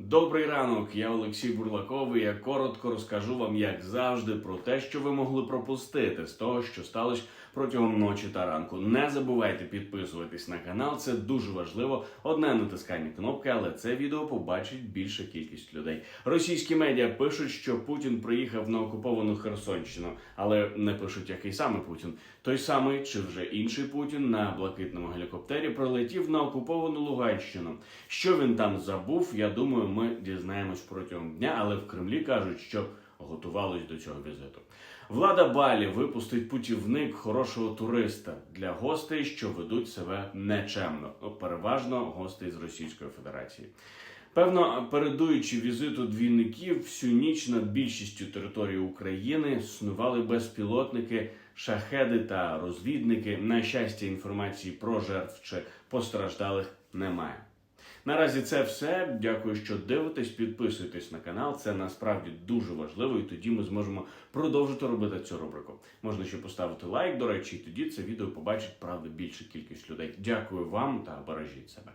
Добрий ранок, я Олексій Бурлаков. і Я коротко розкажу вам, як завжди, про те, що ви могли пропустити з того, що сталося протягом ночі та ранку. Не забувайте підписуватись на канал, це дуже важливо. Одне натискання кнопки, але це відео побачить більша кількість людей. Російські медіа пишуть, що Путін приїхав на окуповану Херсонщину, але не пишуть, який саме Путін. Той самий чи вже інший Путін на блакитному гелікоптері прилетів на окуповану Луганщину. Що він там забув, я думаю, ми дізнаємось протягом дня, але в Кремлі кажуть, що готувались до цього візиту. Влада Балі випустить путівник хорошого туриста для гостей, що ведуть себе нечемно, переважно гостей з Російської Федерації. Певно, передуючи візиту двійників, всю ніч над більшістю території України снували безпілотники, шахеди та розвідники. На щастя, інформації про жертв чи постраждалих немає. Наразі це все. Дякую, що дивитесь. Підписуйтесь на канал. Це насправді дуже важливо, і тоді ми зможемо продовжити робити цю рубрику. Можна ще поставити лайк, до речі, і тоді це відео побачить правда більша кількість людей. Дякую вам та бережіть себе.